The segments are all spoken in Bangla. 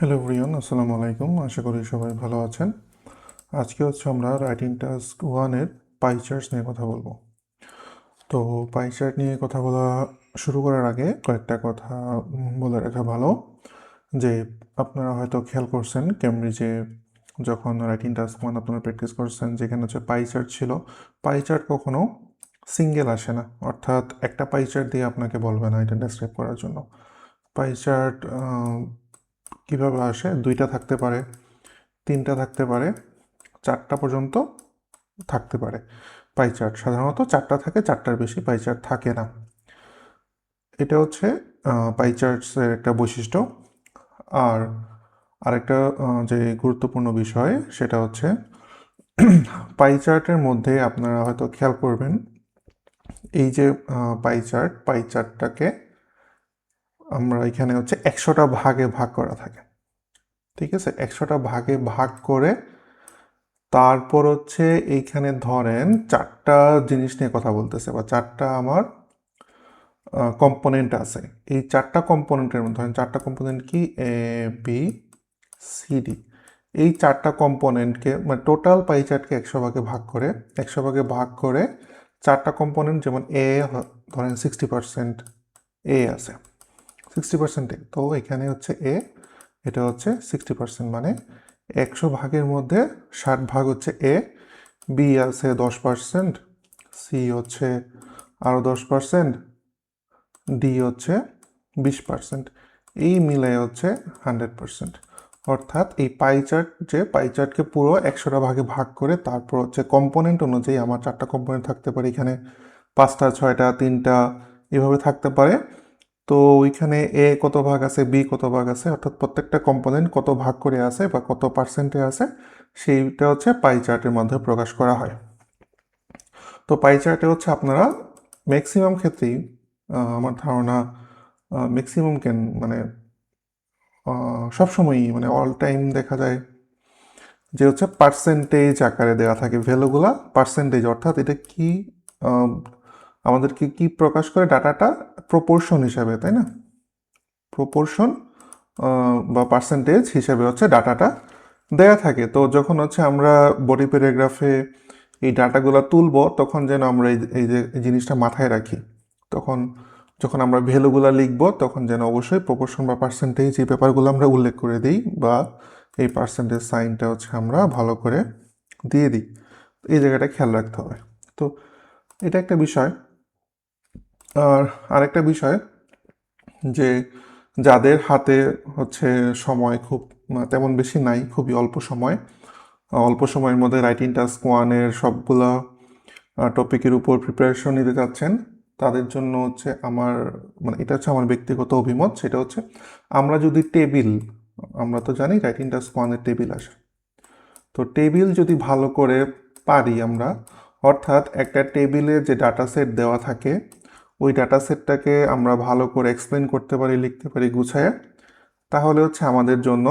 হ্যালো ব্রিয়ন আসসালামু আলাইকুম আশা করি সবাই ভালো আছেন। আজকে হচ্ছে আমরা রাইটিং টাস্ক ওয়ানের পাই চার্টস নিয়ে কথা বলব। তো পাই চার্ট নিয়ে কথা বলা শুরু করার আগে কয়েকটা কথা বলে রাখা ভালো। যে আপনারা হয়তো খেয়াল করছেন ক্যামব্রিজে যখন রাইটিং টাস্ক ওয়ান আপনারা প্র্যাকটিস করছেন, যেখানে হচ্ছে পাই চার্ট ছিল পাই চার্ট কখনো সিঙ্গেল আসে না। অর্থাৎ একটা পাই চার্ট দিয়ে আপনাকে বলবে না এটা ডেসক্রাইব করার জন্য। পাই চার্ট কীভাবে আসে? দুইটা থাকতে পারে, তিনটা থাকতে পারে, চারটা পর্যন্ত থাকতে পারে পাই চার্ট সাধারণত চারটা থাকে, চারটার বেশি পাই চার্ট থাকে না। এটা হচ্ছে পাই চার্টসের একটা বৈশিষ্ট্য। আর আরেকটা যে গুরুত্বপূর্ণ বিষয়, সেটা হচ্ছে পাই চার্টের মধ্যে আপনারা হয়তো খেয়াল করবেন, এই যে পাই চার্ট পাই চার্টটাকে আমরা এখানে হচ্ছে একশোটা ভাগে ভাগ করা থাকে। ঠিক আছে? একশোটা ভাগে ভাগ করে তারপর হচ্ছে এইখানে ধরেন চারটা জিনিস নিয়ে কথা বলতেছে বা চারটা আমার কম্পোনেন্ট আছে। এই চারটা কম্পোনেন্টের মধ্যে, ধরেন চারটা কম্পোনেন্ট কি? এ বি সি ডি এই চারটা কম্পোনেন্টকে মানে টোটাল পাই চার্টকে একশো ভাগে ভাগ করে, একশো ভাগে ভাগ করে চারটা কম্পোনেন্ট যেমন এ ধরেন সিক্সটি পার্সেন্ট এ আছে। সিক্সটি পার্সেন্টে তো এখানে হচ্ছে এ এটা হচ্ছে সিক্সটি পার্সেন্ট মানে একশো ভাগের মধ্যে ষাট ভাগ হচ্ছে এ বি আছে দশ পার্সেন্ট সি হচ্ছে আরও দশ পার্সেন্ট ডি হচ্ছে বিশ পার্সেন্ট এই মিলে হচ্ছে হান্ড্রেড পার্সেন্ট অর্থাৎ এই পাই চার্ট যে পাই চার্টকে পুরো একশোটা ভাগে ভাগ করে তারপর হচ্ছে কম্পোনেন্ট অনুযায়ী আমার চারটা কম্পোনেন্ট থাকতে পারে। এখানে পাঁচটা, ছয়টা, তিনটা, এভাবে থাকতে পারে। তো ওইখানে এ কত ভাগ আছে, বি কত ভাগ আছে, অর্থাৎ প্রত্যেকটা কম্পোনেন্ট কত ভাগ করে আছে বা কত পার্সেন্টে আছে, সেইটা হচ্ছে পাই চার্টের মাধ্যমে প্রকাশ করা হয়। তো পাই চার্টে হচ্ছে আপনারা ম্যাক্সিমাম ক্ষেত্রেই আমার ধারণা ম্যাক্সিমাম কেন মানে সবসময়ই মানে অল টাইম দেখা যায় যে হচ্ছে পার্সেন্টেজ আকারে দেওয়া থাকে ভ্যালুগুলা পার্সেন্টেজ অর্থাৎ এটা কি আমাদেরকে কি প্রকাশ করে? ডাটাটা প্রপোর্শন হিসাবে, তাই না? প্রপোর্শন বা পার্সেন্টেজ হিসাবে হচ্ছে ডাটাটা দেয়া থাকে। তো যখন হচ্ছে আমরা বডি প্যারাগ্রাফে এই ডাটাগুলো তুলব, তখন যেন আমরা এই যে জিনিসটা মাথায় রাখি। তখন যখন আমরা ভ্যালুগুলো লিখব, তখন যেন অবশ্যই প্রপোর্শন বা পার্সেন্টেজ এই পেপারগুলো আমরা উল্লেখ করে দিই বা এই পার্সেন্টেজ সাইনটা হচ্ছে আমরা ভালো করে দিয়ে দিই। এই জায়গাটা খেয়াল রাখতে হবে। তো এটা একটা বিষয়। আর আরেকটা বিষয় যে যাদের হাতে হচ্ছে সময় খুব তেমন বেশি নাই, খুবই অল্প সময় অল্প সময়ের মধ্যে রাইটিং টাস্ক ওয়ানের সবগুলা টপিকের উপর প্রিপারেশন নিতে চাচ্ছেন, তাদের জন্য হচ্ছে আমার মানে এটা হচ্ছে আমার ব্যক্তিগত অভিমত, সেটা হচ্ছে আমরা যদি টেবিল আমরা তো জানি রাইটিং টাস্ক ওয়ানের টেবিল আসে তো টেবিল যদি ভালো করে পারি আমরা, অর্থাৎ একটা টেবিলে যে ডাটা সেট দেওয়া থাকে ওই ডাটা সেটটাকে আমরা ভালো করে এক্সপ্লেন করতে পারি, লিখতে পারি, গুছায়। তাহলে হচ্ছে আমাদের জন্য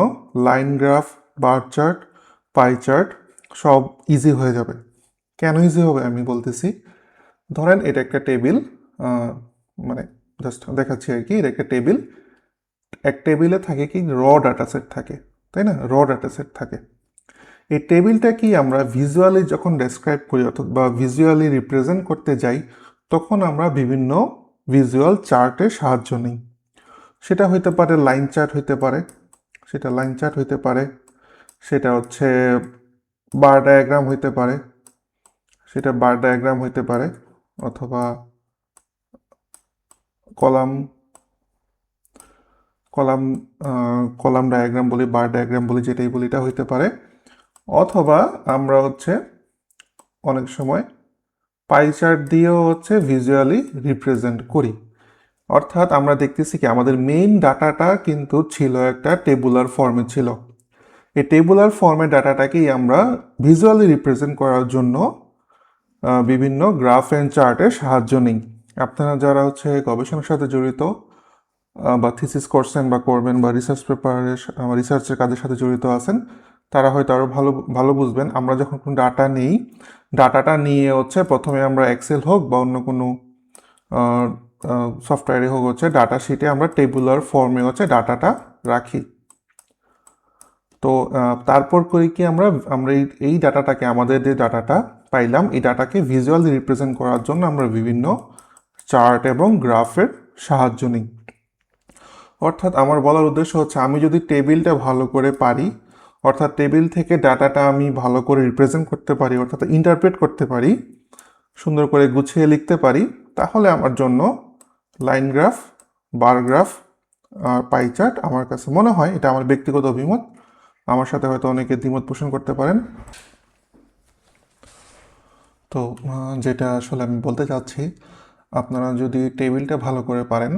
line graph bar chart pie chart সব ইজি হয়ে যাবে। কেন ইজি হবে আমি বলতেছি? ধরেন এটা একটা টেবিল মানে জাস্ট দেখাচ্ছি আর কি, এটা একটা টেবিল এক টেবিলে থাকে কি র ডাটা সেট থাকে, তাই না? র ডাটা সেট থাকে। এই টেবিলটা কি আমরা ভিজুয়ালি যখন ডেসক্রাইব করি, অর্থাৎ বা ভিজুয়ালি রিপ্রেজেন্ট করতে যাই তখন আমরা বিভিন্ন ভিজুয়াল চার্টের সাহায্য নিই। সেটা হইতে পারে লাইন চার্ট হইতে পারে, সেটা লাইন চার্ট হইতে পারে, সেটা হচ্ছে বার ডায়াগ্রাম হইতে পারে, সেটা বার ডায়াগ্রাম হইতে পারে, অথবা কলাম কলাম কলাম ডায়াগ্রাম বলি বার ডায়াগ্রাম বলি, যেটাই বলি, এটা হইতে পারে। অথবা আমরা হচ্ছে অনেক সময় পাই চার্ট দিয়েও হচ্ছে ভিজুয়ালি রিপ্রেজেন্ট করি। অর্থাৎ আমরা দেখতেছি কি, আমাদের মেইন ডাটাটা কিন্তু ছিল একটা টেবুলার ফর্মে ছিল। এই টেবুলার ফর্মে ডাটাটাকেই আমরা ভিজুয়ালি রিপ্রেজেন্ট করার জন্য বিভিন্ন গ্রাফ অ্যান্ড চার্টের সাহায্য নিই। আপনারা যারা হচ্ছে গবেষণার সাথে জড়িত বা থিসিস করছেন বা করবেন বা রিসার্চ পেপারের রিসার্চের কাজের সাথে জড়িত আছেন তারা হয়তো আরও ভালো ভালো বুঝবেন। আমরা যখন কোনো ডাটা নিই, ডাটাটা নিয়ে হচ্ছে প্রথমে আমরা এক্সেল হোক বা অন্য কোনো সফটওয়্যারে হোক হচ্ছে ডাটা শিটে আমরা টেবুলার ফর্মে হচ্ছে ডাটাটা রাখি। তো তারপর করি কি আমরা আমরা এই ডাটাটাকে, আমাদের যে ডাটাটা পাইলাম, এই ডাটাকে ভিজুয়ালি রিপ্রেজেন্ট করার জন্য আমরা বিভিন্ন চার্ট এবং গ্রাফের সাহায্য নিই। অর্থাৎ আমার বলার উদ্দেশ্য হচ্ছে, আমি যদি টেবিলটা ভালো করে পারি অর্থাৎ টেবিল থেকে ডাটাটা আমি ভালো করে রিপ্রেজেন্ট করতে পারি, অর্থাৎ ইন্টারপ্রেট করতে পারি, সুন্দর করে গুছিয়ে লিখতে পারি, তাহলে আমার জন্য লাইন গ্রাফ বার গ্রাফ আর পাই চার্ট আমার কাছে মনে হয়, এটা আমার ব্যক্তিগত অভিমত, আমার সাথে হয়তো অনেকে দ্বিমত পোষণ করতে পারেন। তো যেটা আসলে আমি বলতে চাচ্ছি, আপনারা যদি টেবিলটা ভালো করে পারেন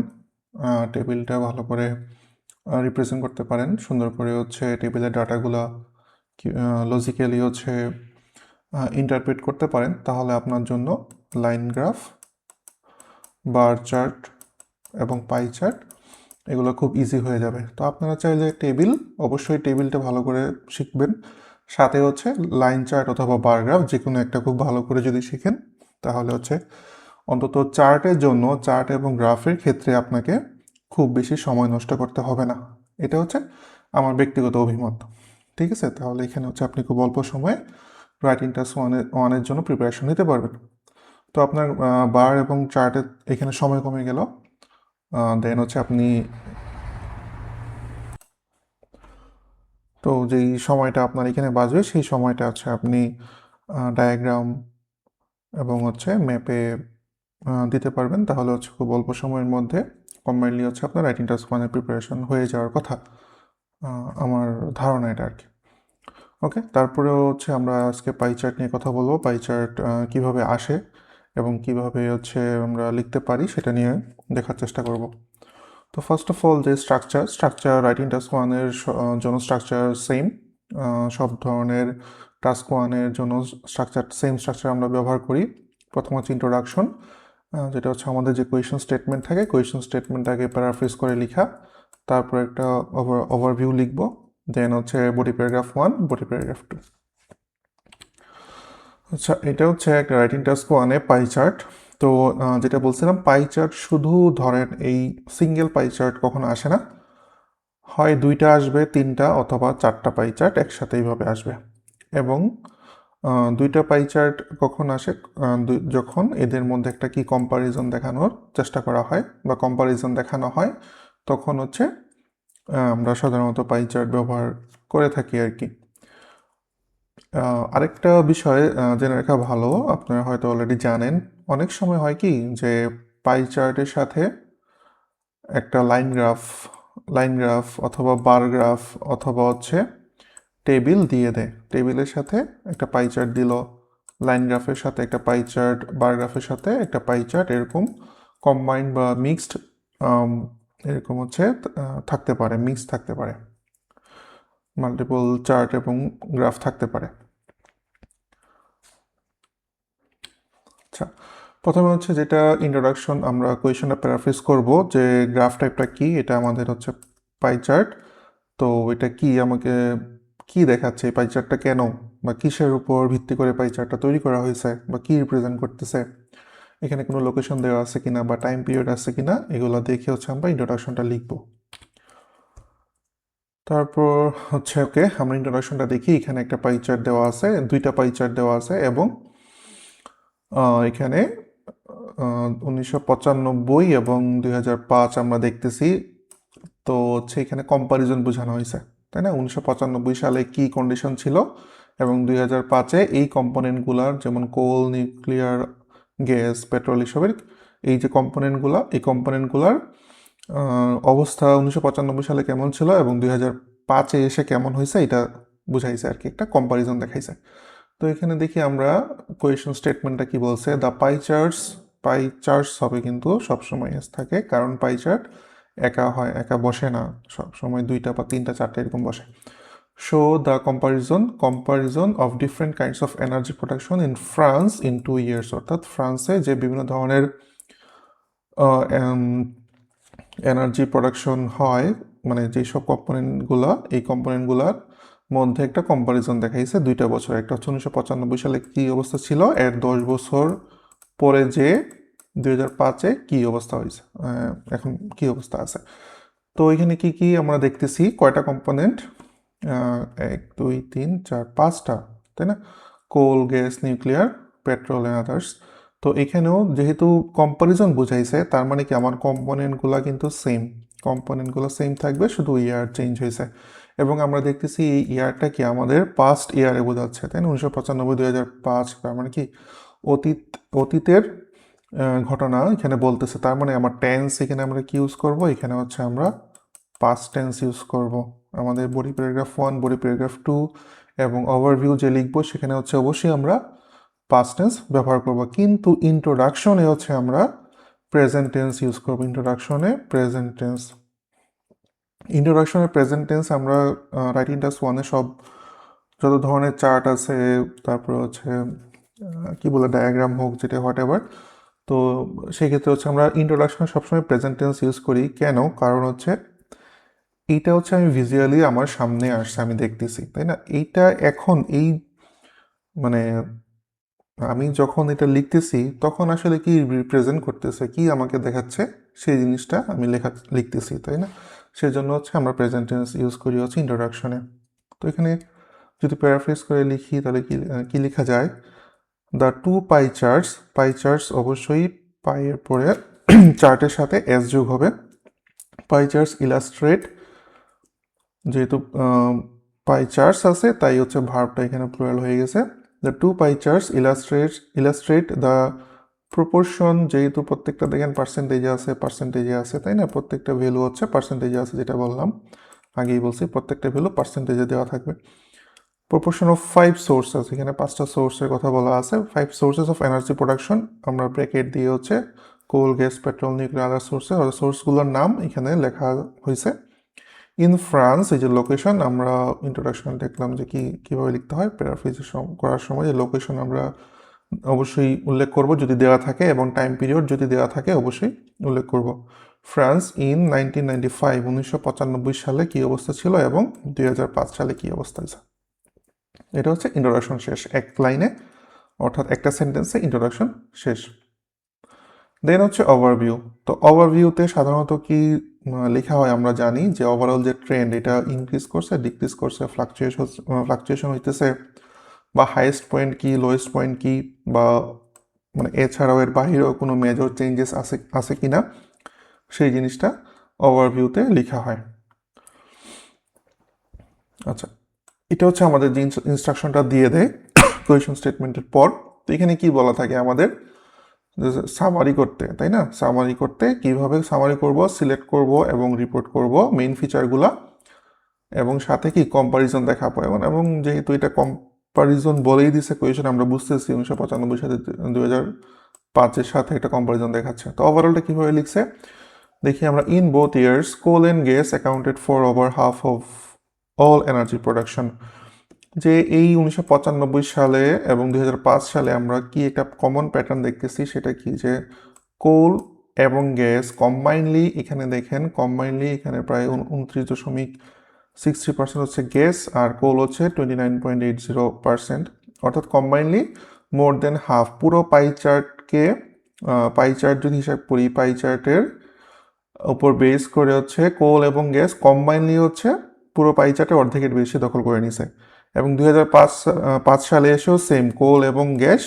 টেবিলটা ভালো করে রিপ্রেজেন্ট করতে পারেন। সুন্দর করে হচ্ছে টেবিলের ডাটাগুলো লজিক্যালি হচ্ছে ইন্টারপ্রেট করতে পারেন। তাহলে আপনার জন্য লাইন গ্রাফ বার চার্ট এবং পাই চার্ট এগুলো খুব ইজি হয়ে যাবে। তো আপনারা চাইলে টেবিল অবশ্যই টেবিলটা ভালো করে শিখবেন। সাথে হচ্ছে লাইন চার্ট অথবা বার গ্রাফ যে কোনো একটা খুব ভালো করে যদি শিখেন, তাহলে হচ্ছে অন্তত চার্টের জন্য চার্ট এবং গ্রাফের ক্ষেত্রে আপনাকে খুব বেশি সময় নষ্ট করতে হবে না। এটা হচ্ছে আমার ব্যক্তিগত অভিমত। ঠিক আছে? তাহলে এখানে হচ্ছে আপনি খুব অল্প সময়ে রাইটিং টাস্ক ওয়ানের ওয়ানের জন্য প্রিপারেশন নিতে পারবেন। তো আপনার বার এবং চার্টের এখানে সময় কমে গেল। দেন হচ্ছে আপনি তো যেই সময়টা আপনার এখানে বাজবে, সেই সময়টা হচ্ছে আপনি ডায়াগ্রাম এবং হচ্ছে ম্যাপে দিতে পারবেন। তাহলে হচ্ছে খুব অল্প সময়ের মধ্যে কম্বাইনলি হচ্ছে আপনার রাইটিং টাস্ক ওয়ানের প্রিপারেশন হয়ে যাওয়ার কথা। আমার ধারণা এটা আর কি। ওকে তারপরেও হচ্ছে আমরা আজকে পাই চার্ট নিয়ে কথা বলব। পাই চার্ট কীভাবে আসে এবং কীভাবে হচ্ছে আমরা লিখতে পারি সেটা নিয়ে দেখার চেষ্টা করব। তো ফার্স্ট অফ অল যে স্ট্রাকচার স্ট্রাকচার রাইটিং টাস্ক ওয়ানের জন্য স্ট্রাকচার সেম সব ধরনের টাস্ক ওয়ানের জন্য স্ট্রাকচার সেম স্ট্রাকচার আমরা ব্যবহার করি। প্রথম হচ্ছে ইন্ট্রোডাকশন যেটা হচ্ছে আমাদের যে কোয়েশন স্টেটমেন্ট থাকে কোয়েশন স্টেটমেন্টটাকে প্যারাফ্রেজ করে লেখা, তারপর একটা ওভার ওভারভিউ লিখব দেন হচ্ছে body paragraph one body paragraph two আচ্ছা এটা হচ্ছে একটা রাইটিং টাস্ক ওয়ানে পাই চার্ট তো যেটা বলছিলাম পাই চার্ট শুধু ধরেন এই সিঙ্গেল পাই চার্ট কখনো আসে না। হয় দুইটা আসবে, তিনটা অথবা চারটা পাই চার্ট একসাথে এইভাবে আসবে। এবং দুইটা পাই চার্ট কখন আসে? যখন এদের মধ্যে একটা কি কম্পারিজন দেখানোর চেষ্টা করা হয় বা কম্পারিজন দেখানো হয়, তখন হচ্ছে আমরা সাধারণত পাই চার্ট ব্যবহার করে থাকি আর কি। আরেকটা বিষয় জেনে রাখা ভালো, আপনারা হয়তো অলরেডি জানেন, অনেক সময় হয় কি যে পাই চার্টের সাথে একটা লাইন গ্রাফ লাইন গ্রাফ অথবা বার গ্রাফ অথবা হচ্ছে টেবিল দিয়ে দেয় টেবিলের সাথে একটা পাই চার্ট দিল। লাইন গ্রাফের সাথে একটা পাই চার্ট বার গ্রাফের সাথে একটা পাই চার্ট এরকম কম্বাইন্ড বা মিক্সড এরকম হচ্ছে থাকতে পারে মিক্স থাকতে পারে। মাল্টিপল চার্ট এবং গ্রাফ থাকতে পারে। আচ্ছা প্রথমে হচ্ছে যেটা ইন্ট্রোডাকশন আমরা কোয়েশনটা প্যারাফ্রেজ করব যে গ্রাফ টাইপটা কি, এটা আমাদের হচ্ছে পাই চার্ট তো এটা কি আমাকে কি দেখাচ্ছে এই পাইচারটা কেন? বা কিসের উপর ভিত্তি করে পাইচারটা তৈরি করা হয়েছে? বা কি রিপ্রেজেন্ট করতেছে? এখানে কোনো লোকেশন দেওয়া আছে কিনা বা টাইম পিরিয়ড আছে কিনা? এগুলো দেখে হচ্ছে আমরা ইন্ট্রোডাকশনটা লিখব। তারপর হচ্ছে ওকে আমরা ইন্ট্রোডাকশনটা দেখি। এখানে একটা পাইচার দেওয়া আছে, দুইটা পাইচার দেওয়া আছে এবং এখানে উনিশশো পঁচানব্বই এবং দুই হাজার পাঁচ আমরা দেখতেছি। তো হচ্ছে এখানে কম্পারিজন বোঝানো হয়েছে। তাই না? উনিশশো পঁচানব্বই সালে কি কন্ডিশন ছিল? এবং দুই হাজার পাঁচে এই কম্পোনেন্টগুলার যেমন কোল নিউক্লিয়ার গ্যাস পেট্রোল এসবের এই যে কম্পোনেন্টগুলা এই কম্পোনেন্টগুলার অবস্থা উনিশশো পঁচানব্বই সালে কেমন ছিল এবং দুই হাজার পাঁচে এসে কেমন হয়েছে এটা বুঝাইছে আর কি, একটা কম্পারিজন দেখাইছে। তো এখানে দেখি আমরা কোয়েশন স্টেটমেন্টটা কি বলছে? দ্য পাই চার্টস পাই হবে কিন্তু সবসময় থাকে, কারণ পাই চার্ট একা হয়, একা বসে না। সবসময় দুইটা বা তিনটা, চারটা এরকম বসে। Show the comparison comparison of different kinds of energy production in France in two years অর্থাৎ ফ্রান্সে যে বিভিন্ন ধরনের এনার্জি প্রোডাকশন হয় মানে যেসব কম্পোনেন্টগুলো এই কম্পোনেন্টগুলোর মধ্যে একটা কম্পারিজন দেখাইছে দুইটা বছর। একটা হচ্ছে উনিশশো পঁচানব্বই সালে কী অবস্থা ছিল? এর দশ বছর পরে যে দুই হাজার পাঁচে কী অবস্থা হয়েছে? এখন কী অবস্থা আছে? তো এখানে কি কি আমরা দেখতেছি? কয়টা কম্পোনেন্ট এক, দুই, তিন, চার, পাঁচটা, তাই না? Coal gas nuclear petrol and others তো এখানেও যেহেতু কম্পারিজন বুঝাইছে, তার মানে কি আমার কম্পোনেন্টগুলো কিন্তু সেম কম্পোনেন্টগুলো সেম থাকবে, শুধু ইয়ার চেঞ্জ হয়েছে। এবং আমরা দেখতেছি এই ইয়ারটা কি আমাদের পাস্ট ইয়ারে বোঝাচ্ছে, তাই না? উনিশশো পঁচানব্বই, দুই হাজার পাঁচ, তার মানে কি অতীত, অতীতের ঘটনা, এখানে বলতেছে তার মানে আমার টেন্স এখানে আমরা কি ইউজ করব? এখানে হচ্ছে আমরা পাস্ট টেন্স ইউজ করব। আমাদের body paragraph one body paragraph two এবং ওভারভিউ যে লিখব, সেখানে হচ্ছে অবশ্যই আমরা পাস্ট টেন্স ব্যবহার করব। কিন্তু ইন্ট্রোডাকশনে হচ্ছে আমরা প্রেজেন্ট টেন্স ইউজ করব। ইন্ট্রোডাকশনে প্রেজেন্ট টেন্স ইন্ট্রোডাকশনে প্রেজেন্ট টেন্স আমরা রাইটিং টাস ওয়ানে সব যত ধরনের চার্ট আছে, তারপর হচ্ছে কি বলে ডায়াগ্রাম হোক, যেটা হোয়াট এভার তো সেই ক্ষেত্রে হচ্ছে আমরা ইন্ট্রোডাকশনে সবসময় প্রেজেন্ট টেন্স ইউজ করি। কেন? কারণ হচ্ছে এইটা হচ্ছে আমি ভিজুয়ালি আমার সামনে আসছে, আমি দেখতেছি, তাই না? এইটা এখন এই মানে আমি যখন এটা লিখতেছি, তখন আসলে কি রিপ্রেজেন্ট করতেছে, কি আমাকে দেখাচ্ছে, সেই জিনিসটা আমি লেখা, লিখতেছি, তাই না? সেজন্য হচ্ছে আমরা প্রেজেন্ট টেন্স ইউজ করি হচ্ছে ইন্ট্রোডাকশনে তো এখানে যদি প্যারাফ্রেজ করে লিখি, তাহলে কি লেখা যায়? The two pie charts pie charts অবশ্যই পাইয়ের পরে চার্টের সাথে এস যোগ হবে। পাই চার্টস ইলাস্ট্রেট যেহেতু পাই চার্টস আছে, তাই হচ্ছে ভার্বটা এখানে প্লুরাল হয়ে গেছে। The two pie charts illustrate illustrate the proportion যেহেতু প্রত্যেকটা দেখেন পার্সেন্টেজে আছে পার্সেন্টেজে আছে, তাই না? প্রত্যেকটা ভ্যালু হচ্ছে পার্সেন্টেজে আছে, যেটা বললাম। আগেই বলছি, প্রত্যেকটা ভ্যালু পার্সেন্টেজে দেওয়া থাকবে। প্রপোর্শন অফ ফাইভ সোর্সেস এখানে পাঁচটা সোর্সের কথা বলা আছে। Five sources of energy production আমরা ব্র্যাকেট দিয়ে হচ্ছে coal gas petrol nuclear other sources সোর্সগুলোর নাম এখানে লেখা হয়েছে। ইন ফ্রান্স এই যে লোকেশন আমরা ইন্ট্রোডাকশন দেখলাম যে কি, কীভাবে লিখতে হয়। প্যারাফ্রেজ করার সময় যে লোকেশন আমরা অবশ্যই উল্লেখ করব যদি দেওয়া থাকে এবং টাইম পিরিয়ড যদি দেওয়া থাকে অবশ্যই উল্লেখ করব। France in nineteen ninety five উনিশশো পঁচানব্বই সালে কী অবস্থা ছিল এবং দুই হাজার পাঁচ সালে কী অবস্থা আছে এটা হচ্ছে ইন্ট্রোডাকশন শেষ। এক লাইনে অর্থাৎ একটা সেন্টেন্সে ইন্ট্রোডাকশন শেষ। দেন হচ্ছে ওভারভিউ তো ওভারভিউতে সাধারণত কি লেখা হয় আমরা জানি যে ওভারঅল যে ট্রেন্ড এটা ইনক্রিজ করছে ডিক্রিজ করছে ফ্লাকচুয়েশন ফ্লাকচুয়েশন হইতেছে বা হাইয়েস্ট পয়েন্ট কি লোয়েস্ট পয়েন্ট কি বা মানে এছাড়াও এর বাহিরেও কোনো মেজর চেঞ্জেস আছে আছে কি না সেই জিনিসটা ওভারভিউতে লেখা হয়। আচ্ছা এটা হচ্ছে আমাদের যে ইনস্ট্রাকশনটা দিয়ে দেয় কোয়েশন স্টেটমেন্টের পর। তো এখানে কি বলা থাকে আমাদের? সামারি করতে, তাই না? সামারি করতে, কীভাবে সামারি করব সিলেক্ট করব এবং রিপোর্ট করব মেইন ফিচারগুলা এবং সাথে কি কম্পারিজন দেখাবো। এবং এবং যেহেতু এটা কম্পারিজন বলেই দিছে কোয়েশন আমরা বুঝতেছি উনিশশো পঁচানব্বই সাথে দুই হাজার পাঁচের সাথে একটা কম্পারিজন দেখাচ্ছে। তো ওভারঅলটা কীভাবে লিখছে? দেখি আমরা in both years coal and gas accounted for over half of all energy production যে এই উনিশশো পঁচানব্বই সালে এবং দুই হাজার পাঁচ সালে আমরা কি একটা কমন প্যাটার্ন দেখতেছি? সেটা কি? যে কোল এবং গ্যাস কম্বাইনলি এখানে দেখেন কম্বাইনলি এখানে প্রায় উনত্রিশ দশমিক সিক্সটি পার্সেন্ট হচ্ছে গ্যাস আর কোল হচ্ছে twenty nine point eight zero percent অর্থাৎ কম্বাইনলি মোর দেন হাফ পুরো পাই চার্টকে পাই চার্ট যদি হিসাব করি পাই চার্টের উপর বেস করে হচ্ছে কোল এবং গ্যাস কম্বাইনলি হচ্ছে পুরো পাই চার্টে অর্ধেকের বেশি দখল করে নিছে। এবং দুই পাঁচ পাঁচ সালে এসেও সেম কোল এবং গ্যাস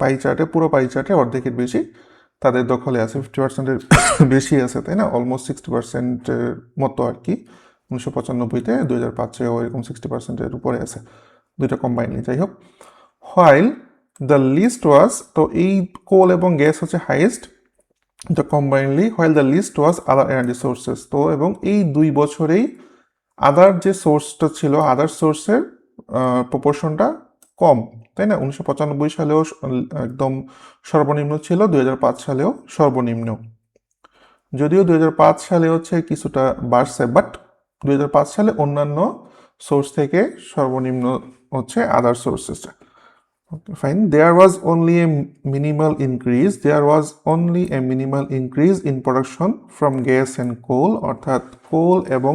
পাই চার্টে পুরো পাই চার্টে অর্ধেকের বেশি তাদের দখলে আছে। ফিফটি পার্সেন্টের বেশি আছে, তাই না? অলমোস্ট সিক্সটি পার্সেন্টের মতো আর কি। উনিশশো পঁচানব্বইতে দুই হাজার পাঁচেও এরকম সিক্সটি পার্সেন্টের উপরে আছে। দুইটা কম্বাইনলি যাই হোক। হোয়াইল দ্য লিস্ট ওয়াজ তো এই কোল এবং গ্যাস হচ্ছে highest the combinely while the least was other energy sources তো এবং এই দুই বছরেই আদার যে সোর্সটা ছিল আদার সোর্সের প্রপোর্শনটা কম, তাই না? উনিশশো পঁচানব্বই সালেও একদম সর্বনিম্ন ছিল দু হাজার পাঁচ সালেও সর্বনিম্ন। যদিও দু হাজার পাঁচ সালে হচ্ছে কিছুটা বাড়ছে বাট দু হাজার পাঁচ সালে অন্যান্য সোর্স থেকে সর্বনিম্ন হচ্ছে other sources fine there was only a minimal increase there was only a minimal increase in production from gas and coal অর্থাৎ কোল এবং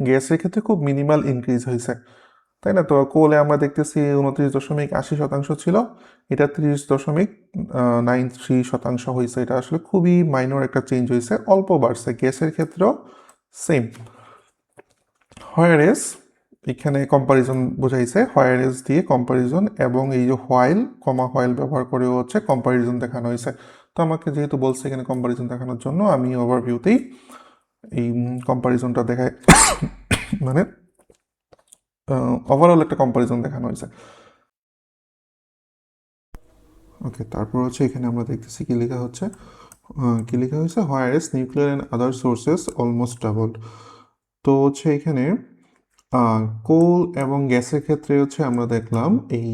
গ্যাসের ক্ষেত্রে খুব মিনিমাল ইনক্রিজ হয়েছে। তাই না? তো কোলে আমরা দেখতেছি উনত্রিশ দশমিক আশি শতাংশ ছিল। এটা ত্রিশ দশমিক নাইন থ্রি শতাংশ হয়েছে। এটা আসলে খুবই মাইনর একটা চেঞ্জ হয়েছে। অল্প বাড়ছে। গ্যাসের ক্ষেত্রেও সেম হোয়ারেস এখানে কম্পারিজন বোঝাইছে হোয়ারেস দিয়ে কম্পারিজন এবং এই যে হোয়াইল কমা হোয়াইল ব্যবহার করেও হচ্ছে কম্পারিজন দেখানো হয়েছে। তো আমাকে যেহেতু বলছে এখানে কম্পারিজন দেখানোর জন্য, আমি ওভারভিউতেই এই কম্পারিজনটা দেখায় মানে ওভারঅল একটা কম্পারিজন দেখানো হয়েছে। ওকে, তারপর হচ্ছে এখানে আমরা দেখতেছি কি লেখা হচ্ছে। কি লেখা হয়েছে? Whereas nuclear and other sources almost doubled তো হচ্ছে এখানে কোল এবং গ্যাসের ক্ষেত্রে হচ্ছে আমরা দেখলাম এই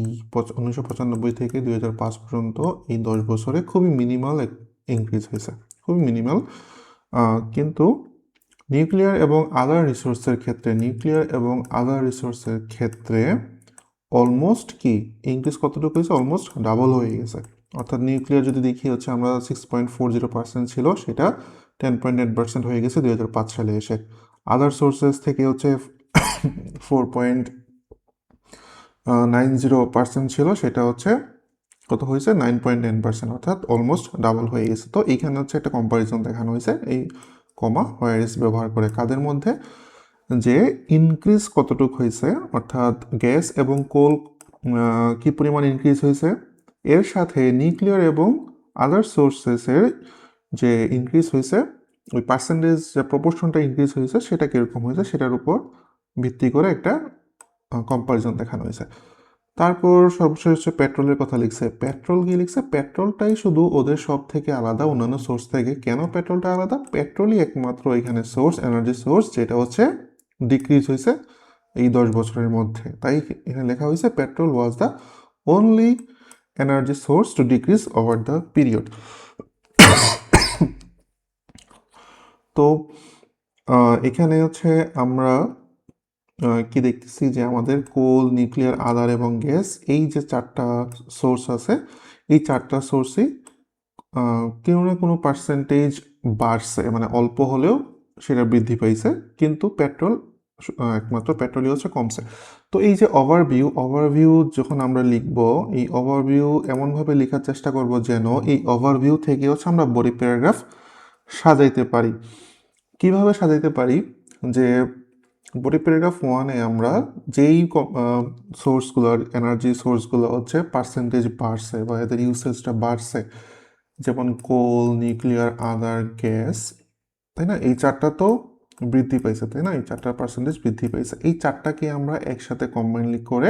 উনিশশো পঁচানব্বই থেকে দুই হাজার পাঁচ পর্যন্ত এই দশ বছরে খুবই মিনিমাল ইনক্রিজ হয়েছে। খুবই মিনিমাল কিন্তু নিউক্লিয়ার এবং আদার রিসোর্সের ক্ষেত্রে নিউক্লিয়ার এবং আদার রিসোর্সের ক্ষেত্রে অলমোস্ট কি? ইনক্রিজ কতটুকু হয়েছে? অলমোস্ট ডাবল হয়ে গেছে। অর্থাৎ নিউক্লিয়ার যদি দেখি হচ্ছে আমরা six point four zero percent ছিল, সেটা টেন পয়েন্ট এইট পার্সেন্ট হয়ে গেছে দুই হাজার পাঁচ সালে এসে। আদার সোর্সেস থেকে হচ্ছে four point nine zero percent ছিল, সেটা হচ্ছে, কত হয়েছে? নাইন পয়েন্ট টেন পার্সেন্ট অর্থাৎ অলমোস্ট ডাবল হয়ে গেছে। তো এইখানে হচ্ছে একটা কম্পারিজন দেখানো হয়েছে, এই কমা হোয়ারিস ব্যবহার করে কাদের মধ্যে? যে ইনক্রিজ কতটুকু হয়েছে, অর্থাৎ গ্যাস এবং কোল কি পরিমাণ ইনক্রিজ হয়েছে? এর সাথে নিউক্লিয়ার এবং আদার সোর্সেসের যে ইনক্রিজ হয়েছে, ওই পার্সেন্টেজ যে প্রপোর্শনটা ইনক্রিজ হয়েছে, সেটা কীরকম হয়েছে? সেটার উপর ভিত্তি করে একটা কম্পারিজন দেখানো হয়েছে। তারপর সর্বশেষ হচ্ছে পেট্রোলের কথা লিখছে। পেট্রোল কি লিখছে? পেট্রোলটাই শুধু ওদের সব থেকে আলাদা অন্যান্য সোর্স থেকে। কেন পেট্রোলটা আলাদা? পেট্রোলই একমাত্র এখানে সোর্স এনার্জি সোর্স যেটা হচ্ছে ডিক্রিজ হয়েছে এই দশ বছরের মধ্যে। তাই এখানে লেখা হয়েছে petrol was the only energy source to decrease over the period তো এখানে হচ্ছে আমরা কি দেখতেছি যে আমাদের কোল নিউক্লিয়ার আদার এবং গ্যাস এই যে চারটা সোর্স আছে, এই চারটা সোর্সই কেউ না কোনো পার্সেন্টেজ বাড়ছে মানে অল্প হলেও সেটা বৃদ্ধি পাইছে, কিন্তু পেট্রোল একমাত্র পেট্রোলই হচ্ছে কমছে। তো এই যে ওভারভিউ ওভারভিউ যখন আমরা লিখব, এই ওভারভিউ এমনভাবে লেখার চেষ্টা করব যেন এই ওভারভিউ থেকে হচ্ছে আমরা বডি প্যারাগ্রাফ সাজাইতে পারি। কীভাবে সাজাইতে পারি? যে বডি প্যারাগ্রাফ ওয়ানে আমরা যেই সোর্সগুলোর এনার্জি সোর্সগুলো হচ্ছে পার্সেন্টেজ বাড়ছে বা এদের ইউসেজটা বাড়ছে, যেমন কোল নিউক্লিয়ার আদার গ্যাস তাই না? এই চারটা তো বৃদ্ধি পাইছে, তাই না? এই চারটা পার্সেন্টেজ বৃদ্ধি পাইছে। এই চারটাকে আমরা একসাথে কম্বাইনলি করে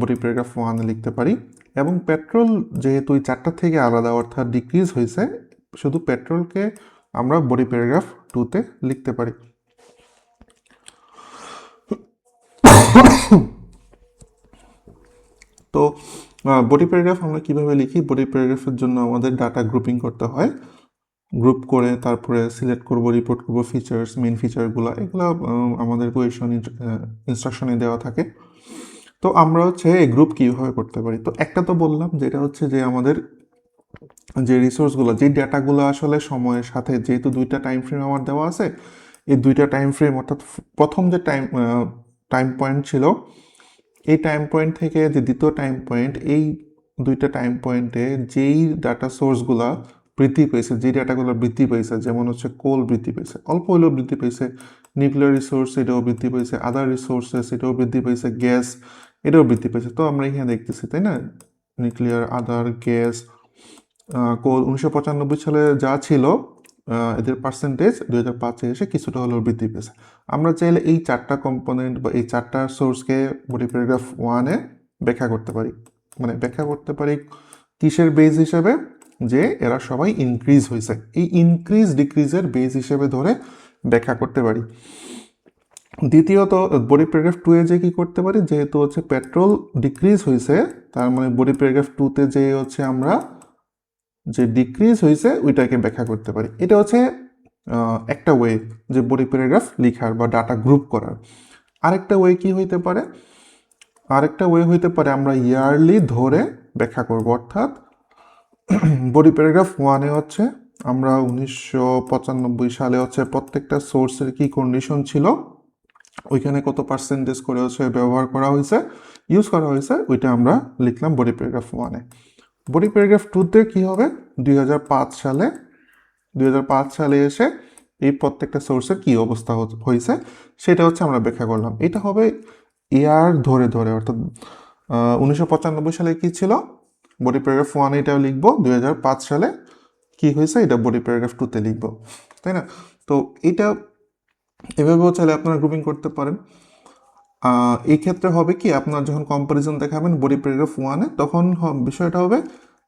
বডি প্যারাগ্রাফ ওয়ানে লিখতে পারি। এবং পেট্রোল যেহেতু এই চারটা থেকে আলাদা, অর্থাৎ ডিক্রিজ হয়েছে শুধু পেট্রোলকে আমরা বডি প্যারাগ্রাফ টুতে লিখতে পারি। তো বডি প্যারাগ্রাফ আমরা কীভাবে লিখি? বডি প্যারাগ্রাফের জন্য আমাদের ডাটা গ্রুপিং করতে হয়। গ্রুপ করে তারপরে সিলেক্ট করব রিপোর্ট করব ফিচার্স মেন ফিচারগুলো এগুলো আমাদের কোয়েশন ইনস্ট্রাকশনে দেওয়া থাকে। তো আমরা হচ্ছে এই গ্রুপ কীভাবে করতে পারি? তো একটা তো বললাম, যেটা হচ্ছে যে আমাদের যে রিসোর্সগুলো যে ডাটাগুলো আসলে সময়ের সাথে, যেহেতু দুইটা টাইম ফ্রেম আমার দেওয়া আছে, এই দুইটা টাইম ফ্রেম অর্থাৎ প্রথম যে টাইম টাইম পয়েন্ট ছিল। এই টাইম পয়েন্ট থেকে যে দ্বিতীয় টাইম পয়েন্ট এই দুইটা টাইম পয়েন্টে যেই ডাটা সোর্সগুলো বৃদ্ধি পেয়েছে যে ডাটাগুলো বৃদ্ধি পেয়েছে, যেমন হচ্ছে কোল বৃদ্ধি পেয়েছে, অল্প হলেও বৃদ্ধি পেয়েছে নিউক্লিয়ার রিসোর্স এটাও বৃদ্ধি পেয়েছে আদার রিসোর্সেস এটাও বৃদ্ধি পেয়েছে গ্যাস এটাও বৃদ্ধি পেয়েছে। তো আমরা এখানে দেখতেছি, তাই না? নিউক্লিয়ার আদার গ্যাস কোল উনিশশো পঁচানব্বই সালে যা ছিল এদের পার্সেন্টেজ দুই হাজার পাঁচে এসে কিছুটা হলেও বৃদ্ধি পেয়েছে। আমরা চাইলে এই চারটা কম্পোনেন্ট বা এই চারটা সোর্সকে বডি প্যারাগ্রাফ ওয়ানে ব্যাখ্যা করতে পারি। মানে ব্যাখ্যা করতে পারি কিসের বেজ হিসেবে? যে এরা সবাই ইনক্রিজ হয়েছে। এই ইনক্রিজ ডিক্রিজের বেজ হিসেবে ধরে ব্যাখ্যা করতে পারি। দ্বিতীয়ত বডি প্যারাগ্রাফ টু এ যে কি করতে পারি? যেহেতু হচ্ছে পেট্রোল ডিক্রিজ হয়েছে, তার মানে বডি প্যারাগ্রাফ টুতে যে হচ্ছে আমরা যে ডিক্রিজ হয়েছে, ওইটাকে ব্যাখ্যা করতে পারি। এটা হচ্ছে একটা ওয়ে যে বডি প্যারাগ্রাফ লেখার বা ডাটা গ্রুপ করার। আরেকটা ওয়ে কি হইতে পারে? আরেকটা ওয়ে হইতে পারে, আমরা ইয়ারলি ধরে ব্যাখ্যা করব। অর্থাৎ বডি প্যারাগ্রাফ ওয়ানে হচ্ছে, আমরা উনিশশো পঁচানব্বই সালে হচ্ছে প্রত্যেকটা সোর্সের কি কন্ডিশন ছিল? ওইখানে কত পার্সেন্টেজ করে হচ্ছে ব্যবহার করা হয়েছে? ইউজ করা হয়েছে, ওইটা আমরা লিখলাম বডি প্যারাগ্রাফ ওয়ানে বডি প্যারাগ্রাফ টুতে কী হবে? দুই হাজার পাঁচ সালে, দুই হাজার পাঁচ সালে এসে এই প্রত্যেকটা সোর্সের কী অবস্থা হয়েছে সেটা হচ্ছে আমরা ব্যাখ্যা করলাম। এটা হবে ইয়ার ধরে ধরে, অর্থাৎ উনিশশো পঁচানব্বই সালে কি ছিল? বডি প্যারাগ্রাফ ওয়ান এটাও লিখব, দুই হাজার পাঁচ সালে কি হয়েছে এটা বডি প্যারাগ্রাফ টুতে লিখব। তাই না? তো এটা এভাবেও চাইলে আপনারা গ্রুপিং করতে পারেন। এই ক্ষেত্রে হবে কি, আপনার যখন কম্পারিজন দেখাবেন বডি প্যারাগ্রাফ ওয়ানে তখন বিষয়টা হবে,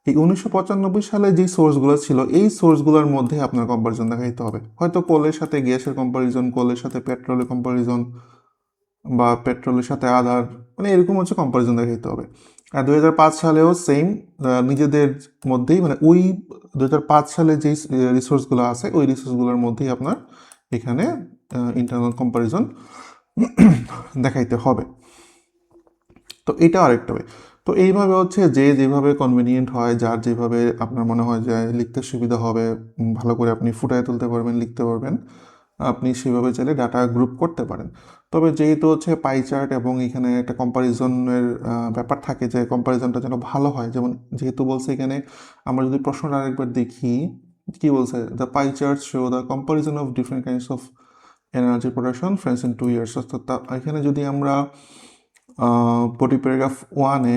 এই উনিশশো পঁচানব্বই সালে যে সোর্সগুলো ছিল, এই সোর্সগুলোর মধ্যে আপনার কম্পারিজন দেখাইতে হবে। হয়তো কোলের সাথে গ্যাসের কম্পারিজন কোলের সাথে পেট্রোলের কম্পারিজন বা পেট্রোলের সাথে আধার মানে এরকম হচ্ছে কম্পারিজন দেখাইতে হবে। আর দু হাজার পাঁচ সালেও সেম নিজেদের মধ্যেই মানে ওই দু হাজার পাঁচ সালে যেই রিসোর্সগুলো আছে, ওই রিসোর্সগুলোর মধ্যেই আপনার এখানে ইন্টারনাল কম্পারিজন দেখাইতে হবে। তো এটা আরেকটা ওয়ে। তো এইভাবে হচ্ছে যে যেভাবে কনভিনিয়েন্ট হয়, যার যেভাবে আপনার মনে হয় যে লিখতে সুবিধা হবে ভালো করে আপনি ফুটায় তুলতে পারবেন, লিখতে পারবেন, আপনি সেভাবে চাইলে ডাটা গ্রুপ করতে পারেন। তবে যেহেতু হচ্ছে পাই চার্ট এবং এখানে একটা কম্পারিজনের ব্যাপার থাকে যে কম্পারিজনটা যেন ভালো হয়, যেমন যেহেতু বলছে এখানে, আমরা যদি প্রশ্নটা আরেকবার দেখি, কি বলছে? The pie chart show the comparison of different kinds of energy production France in two years অর্থাৎ এখানে যদি আমরা বডি প্যারাগ্রাফ ওয়ানে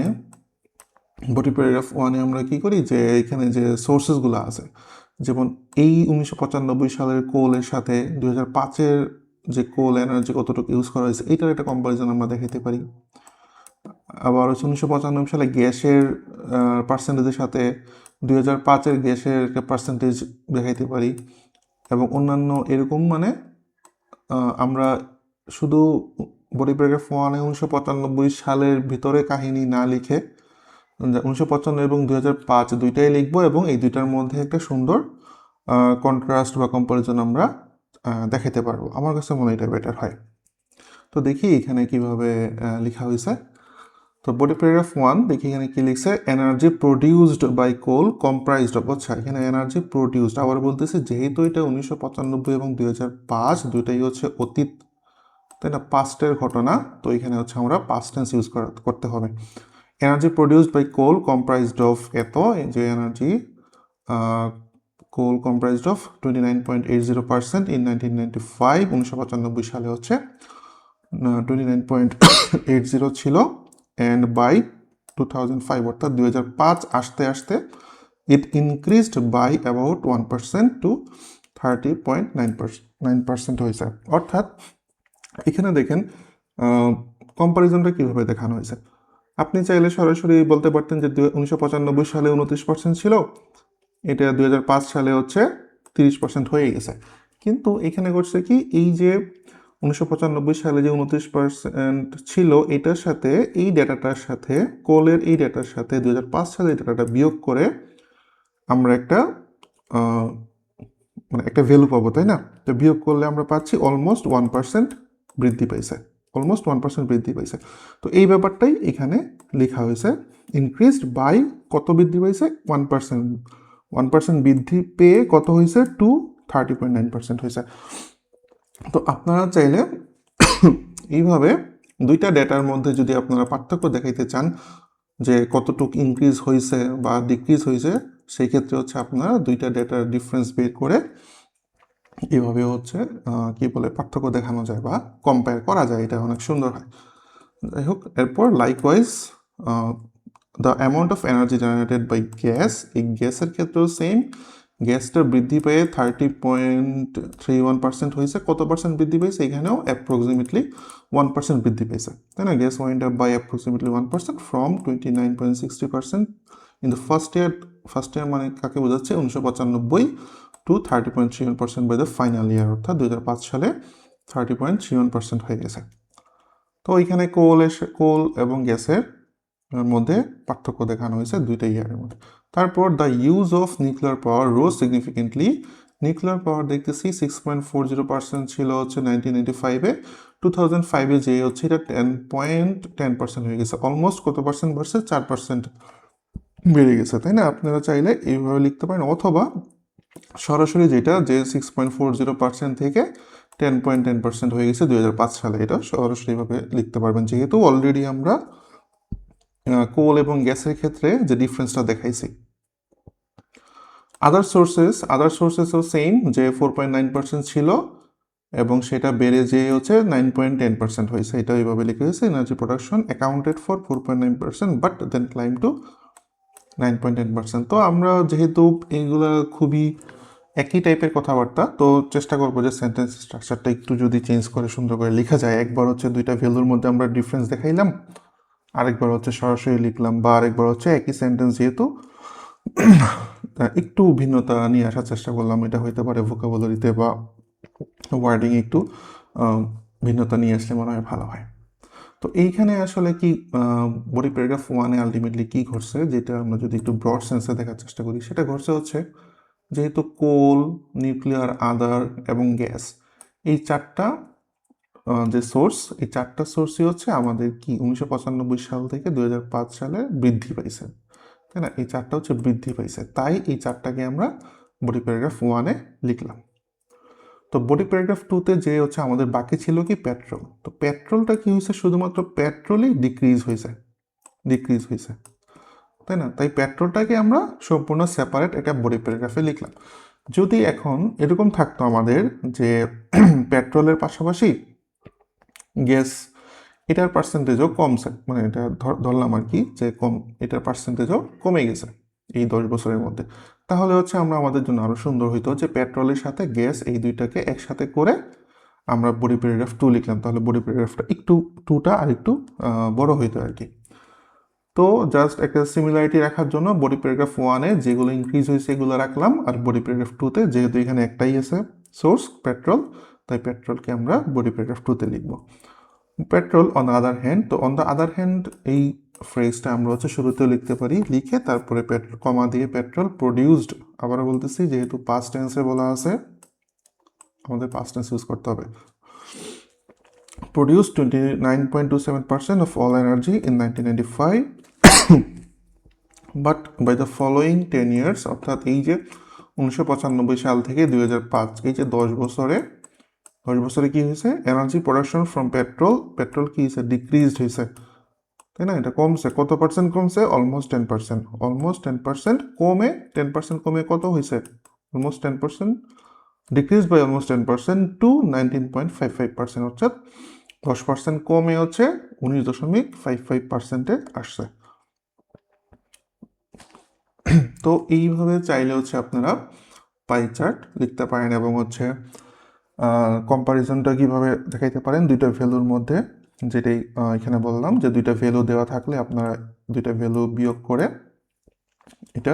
বডি প্যারাগ্রাফ ওয়ানে আমরা কি করি যে, এখানে যে সোর্সেসগুলো আছে, যেমন এই উনিশশো পঁচানব্বই সালের কোলের সাথে দুই হাজার পাঁচের যে কোল এনার্জি কতটুকু ইউজ করা হয়েছে, এটার একটা কম্পারিজন আমরা দেখাতে পারি। আবার হচ্ছে উনিশশো পঁচানব্বই সালে গ্যাসের পার্সেন্টেজের সাথে দুই হাজার পাঁচের গ্যাসের একটা পার্সেন্টেজ দেখাইতে পারি। এবং অন্যান্য এরকম মানে আমরা শুধু বডি প্যারাগ্রাফ ওয়ানে উনিশশো পঁচানব্বই সালের ভিতরে কাহিনী না লিখে উনিশশো পঁচান্ন এবং দু হাজার পাঁচ দুইটাই লিখব এবং এই দুইটার মধ্যে একটা সুন্দর কন্ট্রাস্ট বা কম্পারিজন আমরা দেখাতে পারব। আমার কাছে মনে এটা বেটার হয়। তো দেখি এখানে কীভাবে লেখা হয়েছে। তো বডি প্যারাগ্রাফ ওয়ান দেখি এখানে কি লিখছে energy produced by coal comprised of আচ্ছা এখানে এনার্জি প্রডিউসড আবার বলতেছে যেহেতু এটা উনিশশো পঁচানব্বই এবং দুই হাজার পাঁচ, দুইটাই হচ্ছে অতীত, তাই না? পাস্টের ঘটনা, তো এখানে হচ্ছে আমরা পাস্ট টেন্স ইউজ করতে হবে। Energy produced by coal comprised of এত যে energy coal comprised of twenty nine point eight zero percent in nineteen ninety five উনিশশো পঁচানব্বই সালে হচ্ছে twenty nine point eight zero ছিল। And by two thousand five অর্থাৎ দুই হাজার পাঁচ আসতে আসতে it increased by about one percent to thirty point nine percent nine percent হয়েছে। অর্থাৎ এখানে দেখেন কম্পারিজনটা কীভাবে দেখানো হয়েছে? আপনি চাইলে সরাসরি বলতে পারতেন যে উনিশশো পঁচানব্বই সালে উনত্রিশ পার্সেন্ট ছিল, এটা দুই হাজার পাঁচ সালে হচ্ছে তিরিশ পার্সেন্ট হয়ে গেছে। কিন্তু এখানে করছে কি, এই যে উনিশশো পঁচানব্বই সালে যে উনত্রিশ পার্সেন্ট ছিল, এটার সাথে এই ডেটাটার সাথে, কোলের এই ডেটার সাথে দু হাজার পাঁচ সালে ডেটাটা বিয়োগ করে আমরা একটা মানে একটা ভ্যালু পাবো, তাই না? তো বিয়োগ করলে আমরা পাচ্ছি অলমোস্ট ওয়ান পার্সেন্ট বৃদ্ধি পাইছে অলমোস্ট ওয়ান পার্সেন্ট বৃদ্ধি পাইছে। তো এই ব্যাপারটাই এখানে লেখা হয়েছে ইনক্রিজড বাই কত বৃদ্ধি পাইছে? ওয়ান পার্সেন্ট ওয়ান পার্সেন্ট বৃদ্ধি পেয়ে কত হয়েছে to thirty point nine percent হয়েছে তো আপনারা চাইলে এইভাবে দুইটা ডেটার মধ্যে যদি আপনারা পার্থক্য দেখাইতে চান, যে কতটুকু ইনক্রিজ হয়েছে বা ডিক্রিজ হয়েছে সেই ক্ষেত্রে হচ্ছে আপনারা দুইটা ডেটার ডিফারেন্স বের করে এভাবে হচ্ছে কি বলে, পার্থক্য দেখানো যায় বা কম্পেয়ার করা যায়। এটা অনেক সুন্দর হয়। যাই হোক, এরপর likewise the amount of energy generated by gas এই গ্যাসের ক্ষেত্রেও সেম গ্যাসটা বৃদ্ধি পেয়ে thirty point three one percent হয়েছে। কত পার্সেন্ট বৃদ্ধি পেয়েছে? এখানেও অ্যাপ্রক্সিমেটলি ওয়ান পার্সেন্ট বৃদ্ধি পেয়েছে। তাই না? Gas wind up by approximately one percent from twenty nine point sixty percent in the first year first year মানে কাকে বোঝাচ্ছে? উনিশশো পঁচানব্বই to thirty point three one percent by the final year অর্থাৎ দু হাজার পাঁচ সালে thirty point three one percent হয়ে গেছে। তো এখানে কোল এসে কোল এবং গ্যাসের মধ্যে পার্থক্য দেখানো হয়েছে দুইটা ইয়ারের মধ্যে। তারপর the use of nuclear power rose significantly nuclear power দেখতেছি six point four zero percent ছিল হচ্ছে নাইনটিন নাইনটি ফাইভে টু থাউজেন্ড ফাইভে যে হচ্ছে এটা টেন পয়েন্ট টেন পার্সেন্ট হয়ে গেছে। অলমোস্ট কত পার্সেন্ট বাড়ছে? চার পার্সেন্ট বেড়ে গেছে, তাই না? আপনারা চাইলে এইভাবে লিখতে পারেন। অথবা সরাসরি যেটা যে six point four zero percent থেকে টেন পয়েন্ট টেন পার্সেন্ট হয়ে গেছে দুই হাজার পাঁচ সালে, এটা সরাসরিভাবে লিখতে পারবেন। যেহেতু অলরেডি আমরা কোল এবং গ্যাসের ক্ষেত্রে যে ডিফারেন্সটা দেখাইছি। আদার সোর্সেস আদার সোর্সেসও সেম যে ফোর পয়েন্ট নাইন পার্সেন্ট ছিল, এবং সেটা বেড়ে যে হচ্ছে নাইন পয়েন্ট টেন পার্সেন্ট হয়েছে। এটা এইভাবে লিখে হয়েছে energy production accounted for four point nine percent but then climb to nine point ten percent তো আমরা যেহেতু এইগুলা খুবই একই টাইপের কথাবার্তা, তো চেষ্টা করব যে সেন্টেন্স স্ট্রাকচারটা একটু যদি চেঞ্জ করে সুন্দর করে লেখা যায়। একবার হচ্ছে দুইটা ভ্যালুর মধ্যে আমরা ডিফারেন্স দেখাইলাম, আরেকবার হচ্ছে সরাসরি লিখলাম, বা আরেকবার হচ্ছে একই সেন্টেন্স যেহেতু তা একটু ভিন্নতা নিয়ে আসার চেষ্টা করলাম। এটা হইতে পারে ভোকাবুলারিতে বা ওয়ার্ডিং একটু ভিন্নতা নিয়ে আসলে মনে হয় ভালো হয়। তো এইখানে আসলে কি বডি প্যারাগ্রাফ ওয়ানে আলটিমেটলি কি ঘটছে, যেটা আমরা যদি একটু ব্রড সেন্সে দেখার চেষ্টা করি, সেটা ঘটছে হচ্ছে যেহেতু কোল নিউক্লিয়ার আদার এবং গ্যাস এই চারটা যে সোর্স এই চারটা সোর্সই হচ্ছে আমাদের কি উনিশশো পঁচানব্বই সাল থেকে দুই হাজার পাঁচ সালে বৃদ্ধি পাইছে। তাই না? এই চারটা হচ্ছে বৃদ্ধি পাইছে। তাই এই চারটাকে আমরা বডি প্যারাগ্রাফ ওয়ানে লিখলাম। তো বডি প্যারাগ্রাফ টুতে যে হচ্ছে আমাদের বাকি ছিল কি? পেট্রোল তো পেট্রোলটা কি হয়েছে? শুধুমাত্র পেট্রোলই ডিক্রিজ হয়েছে। ডিক্রিজ হয়েছে। তাই না? তাই পেট্রোলটাকে আমরা সম্পূর্ণ সেপারেট একটা বডি প্যারাগ্রাফে লিখলাম। যদি এখন এরকম থাকতো আমাদের যে পেট্রোলের পাশাপাশি গ্যাস এটার পার্সেন্টেজও কমছে। মানে এটা ধর- ধরলাম আর কি যে কম, এটার পার্সেন্টেজও কমে গেছে এই দশ বছরের মধ্যে। তাহলে হচ্ছে আমরা আমাদের জন্য আরও সুন্দর হইতো যে পেট্রোলের সাথে গ্যাস এই দুইটাকে একসাথে করে আমরা বডি প্যারাগ্রাফ টু লিখলাম। তাহলে বডি প্যারাগ্রাফটা একটু টুটা আর একটু বড় হইতো আর কি। তো জাস্ট একটা সিমিলারিটি রাখার জন্য বডি প্যারাগ্রাফ ওয়ানে যেগুলো ইনক্রিজ হয়েছে এগুলো রাখলাম আর বডি প্যারাগ্রাফ টুতে যেহেতু এখানে একটাই আছে সোর্স পেট্রোল তাই পেট্রোলকে আমরা বডি প্যারাগ্রাফ টুতে লিখব। পেট্রোল অন আদার হ্যান্ড তো অন দ্য আদার হ্যান্ড এই ফ্রেজটা আমরা হচ্ছে শুরুতেও লিখতে পারি, লিখে তারপরে পেট্রোল কমা দিয়ে পেট্রোল প্রডিউসড আবারও বলতেছি, যেহেতু পাস্ট টেন্সে বলা আছে, আমাদের পাস্ট টেন্স ইউজ করতে হবে। Produced 29.27% of all energy in 1995 but by the following 10 years, অর্থাৎ এই যে উনিশশো পঁচানব্বই সাল থেকে দুই এই যে দশ বছরে দশ বছরে কি হয়েছে? Energy production from petrol petrol কি হয়েছে? ডিক্রিজড হয়েছে। তাই না? এটা কমছে। কত পার্সেন্ট কমছে? Almost ten percent almost ten percent কমে টেন পার্সেন্ট কমে কত হয়েছে? Almost ten percent decrease by almost ten percent to nineteen point five five percent অর্থাৎ দশ পার্সেন্ট কমে হচ্ছে, উনিশ দশমিক ফাইভ ফাইভ পার্সেন্টে আসছে। তো এইভাবে চাইলে হচ্ছে আপনারা পাই চার্ট লিখতে পারেন এবং হচ্ছে কম্পারিজনটা কীভাবে দেখাইতে পারেন? দুইটা ভ্যালুর মধ্যে, যেটাই এখানে বললাম যে দুইটা ভ্যালু দেওয়া থাকলে আপনারা দুইটা ভ্যালু বিয়োগ করে এটা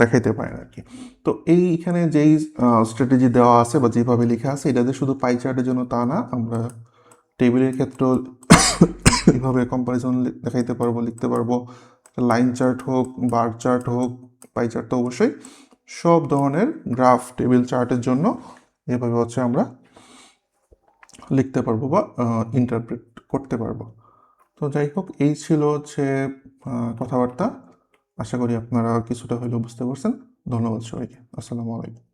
দেখাইতে পারেন আর কি তো এইখানে যেই স্ট্র্যাটেজি দেওয়া আছে বা যেভাবে লেখা আছে, এটা যে শুধু পাই চার্টের জন্য তা না, আমরা টেবিলের ক্ষেত্রেও এইভাবে কম্পারিজন দেখাইতে পারব, লিখতে পারব। লাইন চার্ট হোক বার চার্ট হোক পাই চার্ট তো অবশ্যই সব ধরনের গ্রাফ টেবিল চার্টের জন্য এভাবে হচ্ছে আমরা লিখতে পারব বা ইন্টারপ্রেট করতে পারব। তো যাই হোক, এই ছিল হচ্ছে কথাবার্তা। আশা করি আপনারা কিছুটা হলেও বুঝতে পারছেন। ধন্যবাদ সবাইকে। আসসালামু আলাইকুম।